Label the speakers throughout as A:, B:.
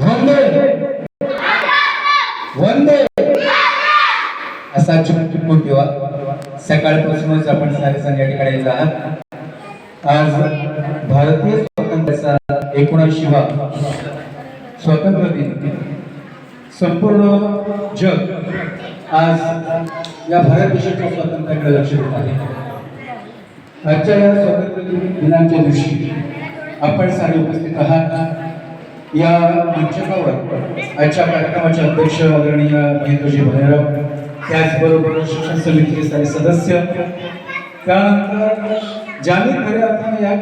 A: वंदे. वंदे. असा चुकून ठेवा. सकाळपासूनच आपण सारेजण या ठिकाणी आहात. आज भारतीय स्वातंत्र्याचा एकोणऐंशीवा स्वातंत्र्य दिन. संपूर्ण जग आज या भारत देशाच्या स्वातंत्र्याकडे लक्ष देत आहे. आजच्या या स्वातंत्र्य दिनाच्या दिवशी आपण सारे उपस्थित आहात. या मंचकावर आजच्या कार्यक्रमाचे अध्यक्ष आदरणीय महेंद्रजी भैरव त्याचबरोबर शिक्षण समितीचे सारे सदस्य त्यानंतर जामीन खऱ्या अर्थाने या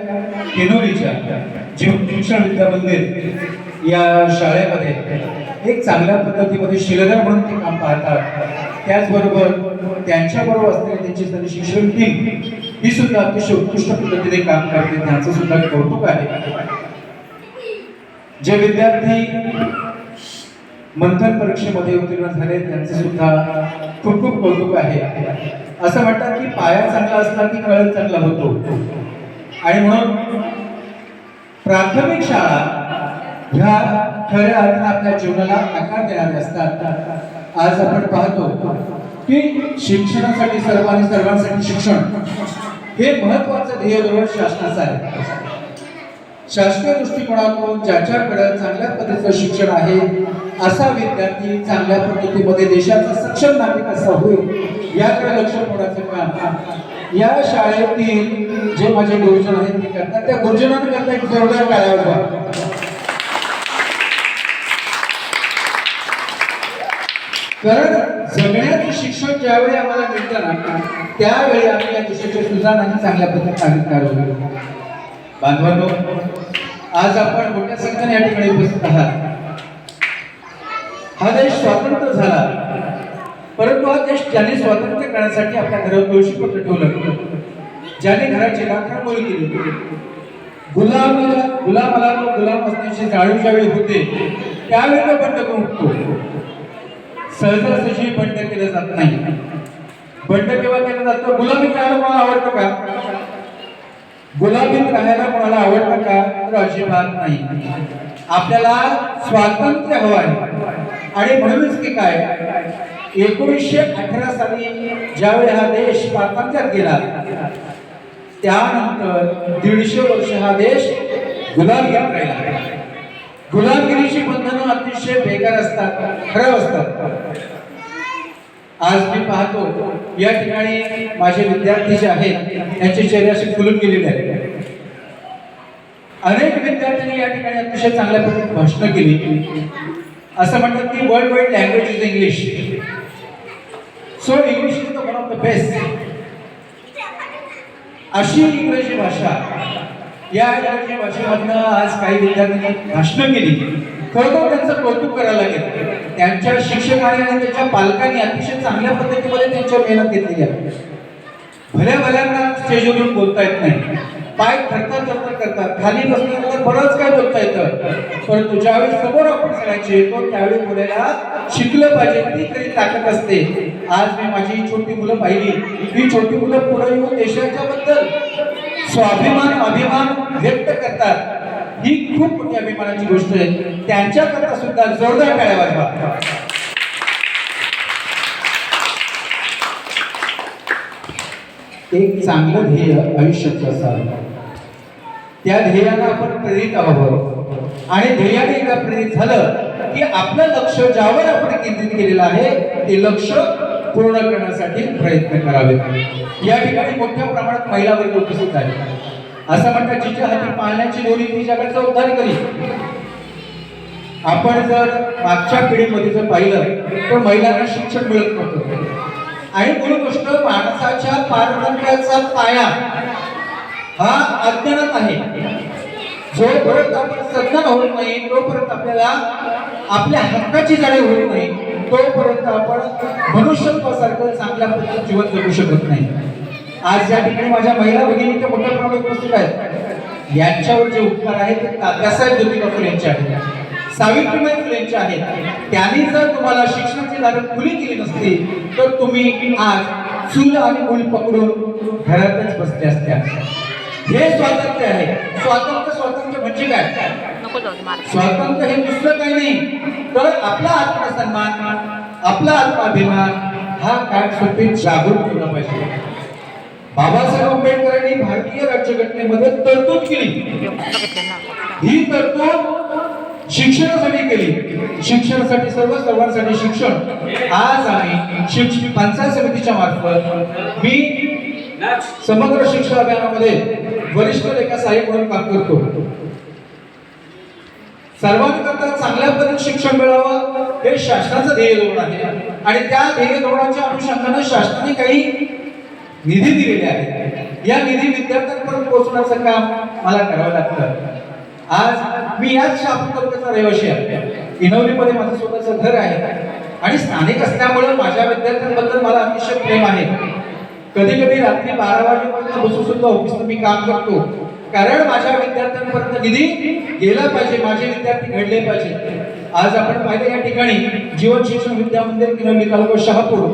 A: केनोरीच्या शिक्षण विद्या मंदिर या शाळेमध्ये एक चांगल्या पद्धतीमध्ये शिलेदार म्हणून ते काम पाहतात. त्याचबरोबर त्यांच्याबरोबर असलेली त्यांची सारी शिक्षण टीम ही सुद्धा अतिशय उत्कृष्ट पद्धतीने काम करते. त्यांचं सुद्धा कौतुक आहे. जे विद्यार्थी मंथन परीक्षेमध्ये उत्तीर्ण झाले त्यांचे सुद्धा खूप खूप कौतुक आहे. असं म्हणतात की पाया चांगला असला की कळत चांगला होतो. आणि म्हणून प्राथमिक शाळा ह्या खऱ्या अर्थ आपल्या जीवनाला आकार देणाऱ्या असतात. आज आपण पाहतो की शिक्षणासाठी सर्वांनी सर्वांसाठी शिक्षण हे महत्वाचं ध्येय धोरण शासनाचं आहे. शासकीय दृष्टिकोनातून ज्याच्याकडे चांगल्या पद्धतीचं शिक्षण आहे असा विद्यार्थी चांगल्या पद्धतीमध्ये देशाचा सक्षम नागरिक असा होईल याकडे लक्ष ठेवण्याचं काम? या शाळेतील जे माझे गुरुजन आहेत ते करतात. त्या गुरुजनांकरता एक जोरदार टाळ्या कारण जगण्याचं शिक्षण ज्यावेळी आम्हाला मिळतं ना त्यावेळी आम्ही या देशाच्या सुधारणाने आणि चांगल्या पद्धतीने कार्य बांधवांनो आज आपण मोठ्या संख्येने या ठिकाणी उपस्थित आहात. हा देश स्वातंत्र्य झाला. परंतु हा देश ज्याने स्वातंत्र्य करण्यासाठी आपल्या घरावर तुळशी पत्र ठेवलं ज्याने घराची राखांमोळी केली गुलाम गुलामाला तो गुलाम असण्याची जाणीव ज्यावेळी होते त्यावेळी तो बंड करून उठतो सहजासहजी बंड केलं जात नाही. बंड केव्हा केलं जातं? गुलामी करायला कोणाला आवडतं का? गुलामीत राहायला कोणाला आवडतं का? तर अजिबात नाही. आपल्याला स्वातंत्र्य हवं आहे आणि म्हणूनच की काय? एकोणीसशे अठरा साली ज्यावेळी हा देश स्वातंत्र्यात गेला त्यानंतर दीडशे वर्ष हा देश गुलामीत राहिला. गुलामगिरीची बंधनं अतिशय बेकार असतात खरं असतात. आज मी पाहतो या ठिकाणी माझे विद्यार्थी जे आहेत त्यांचे चेहरे असे फुलून गेलेले आहेत. अनेक विद्यार्थ्यांनी या ठिकाणी अतिशय चांगल्या पद्धतीने भाषणं केली. असं म्हणतात की world wide language is English so English is the one of the best अशी इंग्रजी भाषा या इंग्रजी भाषेमधनं आज काही विद्यार्थ्यांनी भाषणं केली. खरोखर त्यांचं कौतुक करायला लागेल. त्यांच्या शिक्षकांनी आणि त्यांच्या पालकांनी अतिशय चांगल्या पद्धतीमध्ये त्यांच्या मेहनत घेतलेली आहे. भल्या भल्यांना स्टेजवरून बोलता येत नाही. पाय थरथर थरथर करतात. खाली बसल्यानंतर बरंच काय बोलता येतं. परंतु ज्यावेळी समोर आपण सगळ्यांचे येतो त्यावेळी बोलायला शिकलं पाहिजे. ती तरी ताकद असते. आज मी माझी छोटी मुलं पाहिली. ही छोटी मुलं पुढे येऊन देशाच्या बद्दल स्वाभिमान अभिमान व्यक्त करतात. ही खूप मोठी अभिमानाची गोष्ट आहे. त्यांच्याकरता सुद्धा जोरदार टाळ्या वाजवा. एक चांगलं ध्येय आयुष्यात असावं. त्या ध्येयाला आपण प्रेरित आहोत. आणि ध्येयाने एकदा प्रेरित झालं की आपलं लक्ष ज्यावर आपण केंद्रित केलेलं आहे ते लक्ष पूर्ण करण्यासाठी प्रयत्न करावे या ठिकाणी मोठ्या प्रमाणात महिला वर्ग उपस्थित आहे असं म्हणतात जिच्या हाती पाळण्याची दोरी ती जगाचा उद्धार करी. आपण जर मागच्या पिढीमध्ये जर पाहिलं तर महिलांना शिक्षण मिळत नव्हतं. आणि मूळ गोष्ट माणसाच्या पारतंत्र्याचा पाया हा अज्ञानात आहे. जोपर्यंत आपण सज्ञान होत नाही तोपर्यंत आपल्याला आपल्या हक्काची जाणीव होत नाही तोपर्यंत आपण मनुष्यत्वासारखं चांगल्या पद्धतीत जीवन जगू शकत नाही. आज या ठिकाणी माझ्या महिला भगिनी ते मोठ्या प्रमाणात उपस्थित आहेत यांच्यावर जे उपकार आहेत ते तात्यासाहेब ज्योतिबा फुले यांचे आहेत. सावित्रीबाई फुले यांचे आहेत. त्यांनी जर तुम्हाला शिक्षणाची दारं खुली केली नसती तर तुम्ही आज चूल आणि मूल पकडून घरातच बसले असत्या हे स्वातंत्र्य आहे. स्वातंत्र्य स्वातंत्र्य म्हणजे काय? स्वातंत्र्य हे दुसरं काही नाही. तर आपला आत्मसन्मान आपला आत्माभिमान हा कायमस्वरूपी जागृत केला पाहिजे. बाबासाहेब आंबेडकरांनी भारतीय राज्यघटनेमध्ये तरतूद केली. ही तरतूद शिक्षणासाठी केली. शिक्षणासाठी सर्व सर्वांसाठी शिक्षण. आज आम्ही शिक्षण पंचायत समितीच्या मार्फत मी समग्र शिक्षण अभियानामध्ये वरिष्ठ लेखा सहाय्यक म्हणून काम करतो. सर्वांकरता चांगल्या पद्धतीने शिक्षण मिळावं हे शासनाचं ध्येय धोरण आहे. आणि त्या ध्येय धोरणाच्या अनुषंगाने शासनाने काही निधी दिलेले आहेत या निधी विद्यार्थ्यांपर्यंत पोहोचवण्याचं काम मला करावं लागतं. आज मी याच शहापूर तालुक्याचा रहिवासी आहे. इनवलीमध्ये माझं स्वतःचं घर आहे. आणि स्थानिक असल्यामुळे माझ्या विद्यार्थ्यांबद्दल मला अतिशय प्रेम आहे. कधी कधी रात्री बारा वाजेपर्यंत बसून सुद्धा ऑफिसला मी काम करतो. कारण माझ्या विद्यार्थ्यांपर्यंत निधी गेला पाहिजे माझे विद्यार्थी घडले पाहिजे. आज आपण पाहिलं या ठिकाणी जीवन शिक्षण विद्यामंदिर किनवली तालुका शहापूर